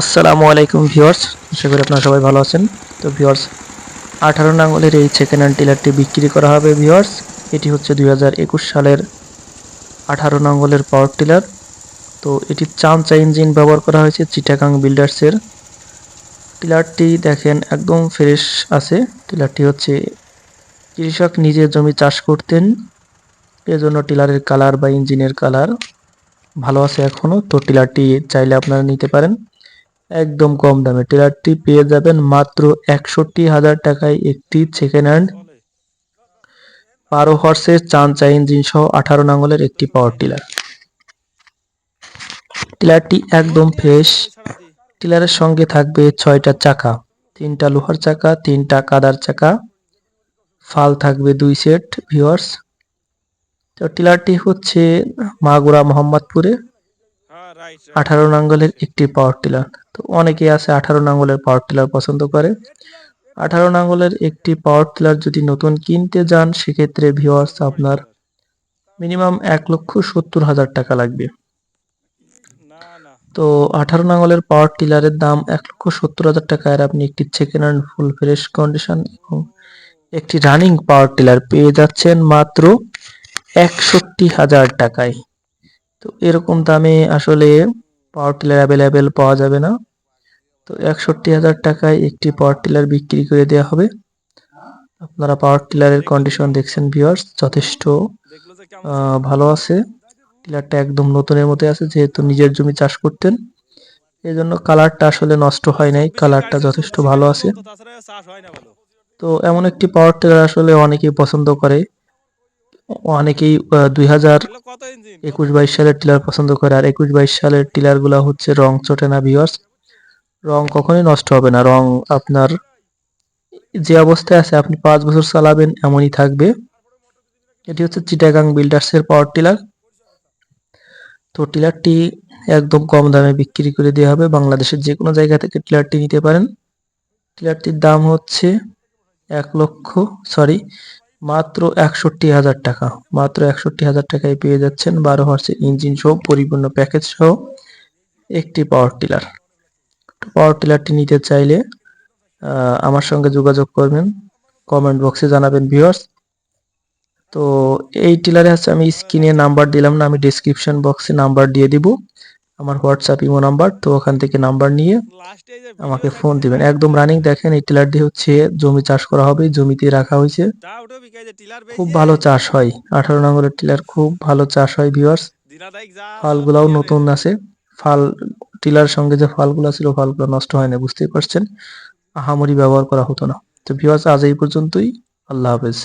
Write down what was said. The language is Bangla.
আসসালামু আলাইকুম ভিউয়ার্স, আশা করি আপনারা সবাই ভালো আছেন। তো ভিউয়ার্স, আঠারো নাঙ্গলের এই সেকেন্ড হ্যান্ড টিলারটি বিক্রি করা হবে ভিউয়ার্স। এটি হচ্ছে দুই হাজার একুশ সালের আঠারো নাঙ্গলের পাওয়ার টিলার তো এটি চামচা ইঞ্জিন ব্যবহার করা হয়েছে চিটাগাং বিল্ডার্সের টিলারটি দেখেন একদম ফ্রেশ আছে। টিলারটি হচ্ছে কৃষক নিজে জমি চাষ করতেন, এজন্য টিলারের কালার বা ইঞ্জিনের কালার ভালো আছে এখনও তো টিলারটি চাইলে আপনারা নিতে পারেন। একদম কম দামে। টিলারটি পেয়ে যাবেন মাত্র একষট্টি হাজার টাকায় একটি সেকেন্ড হ্যান্ড বারো হর্সের চাঞ্চা ইঞ্জিন সহ আঠারো নাঙ্গলের একটি পাওয়ার টিলার টিলারটি একদম ফ্রেশ টিলারের সঙ্গে থাকবে ছয়টা চাকা। তিনটা লোহার চাকা, তিনটা কাদার চাকা। ফাল থাকবে দুই সেট ভিওয়ার্স তো টিলারটি হচ্ছে মাগুরা মোহাম্মদপুরে। আঠারো নাঙ্গলের একটি পাওয়ার টিলার তো অনেকেই আছে আঠারো নাঙ্গলের পাওয়ার টিলার পছন্দ করে। আঠারো নাঙ্গলের একটি পাওয়ার টিলার যদি নতুন কিনতে যান, সেক্ষেত্রে ভিওয়ার্স আপনার মিনিমাম এক লক্ষ সত্তর হাজার টাকা লাগবে। তো আঠারো নাঙ্গলের পাওয়ার টিলারের দাম এক লক্ষ সত্তর হাজার টাকা। আর আপনি একটি second hand full fresh condition এবং একটি রানিং পাওয়ার টিলার পেয়ে যাচ্ছেন মাত্র একষট্টি হাজার টাকায়। তো এরকম দামে আসলে পাওয়ার টিলার অ্যাভেলেবেল পাওয়া যাবে না। তো একষট্টি হাজার টাকায় একটি পাওয়ার টিলার বিক্রি করে দেওয়া হবে। আপনারা পাওয়ার টিলারের কন্ডিশন দেখছেন ভিউয়ার্স যথেষ্ট ভালো আছে। টিলারটা একদম নতুনের মতো আছে, যেহেতু নিজের জমি চাষ করতেন। এই জন্য কালারটা আসলে নষ্ট হয় নাই কালারটা যথেষ্ট ভালো আছে। তো এমন একটি পাওয়ার টিলার আসলে অনেকেই পছন্দ করে। অনেকেই দুই হাজার একুশ বাইশ সালের টিলার পছন্দ করে আর একুশ বাইশ সালের টিলারগুলা হচ্ছে রং চটে না ভিউয়ার্স রং কখনোই নষ্ট হবে না রং আপনার যে অবস্থায় আছে আপনি পাঁচ বছর চালাবেন এমনই থাকবে। এটি হচ্ছে চিটাগাং বিল্ডার্সের পাওয়ার টিলার। তো টিলারটি একদম কম দামে বিক্রি করে দেওয়া হবে বাংলাদেশের যে কোনো জায়গা থেকে টিলারটি নিতে পারেন। টিলারটির দাম হচ্ছে এক লক্ষ সরি মাত্র একষট্টি হাজার টাকা। মাত্র একষট্টি হাজার টাকায় পেয়ে যাচ্ছেন বারো হর্সের ইঞ্জিন সহ পরিপূর্ণ প্যাকেজ সহ একটি পাওয়ার টিলার পাওয়ার টিলারটি নিতে চাইলে আমার সঙ্গে যোগাযোগ করবেন। কমেন্ট বক্সে জানাবেন ভিউয়ার্স তো এই টিলারে আছে আমি স্ক্রিনে নাম্বার দিলাম না, আমি ডিসক্রিপশন বক্সে নাম্বার দিয়ে দিব। আমার হোয়াটসঅ্যাপ ইমো নাম্বার তো ওখান থেকে নাম্বার নিয়ে আমাকে ফোন দিবেন। একদম রানিং দেখেন এই টিলার দিয়ে হচ্ছে জমি চাষ করা হবে জমিতে রাখা হয়েছে। খুব ভালো চাষ হয়। আঠারো নম্বরের টিলার খুব ভালো চাষ হয় ভিউয়ার্স ফালগুলাও নতুন আছে। ফাল টিলার সঙ্গে যে ফালগুলো ছিল ফালগুলো নষ্ট হয় না বুঝতেই পারছেন? আহামরি ব্যবহার করা হতো না। তো ভিউয়ার্স আজ এই পর্যন্তই। আল্লাহ হাফেজ।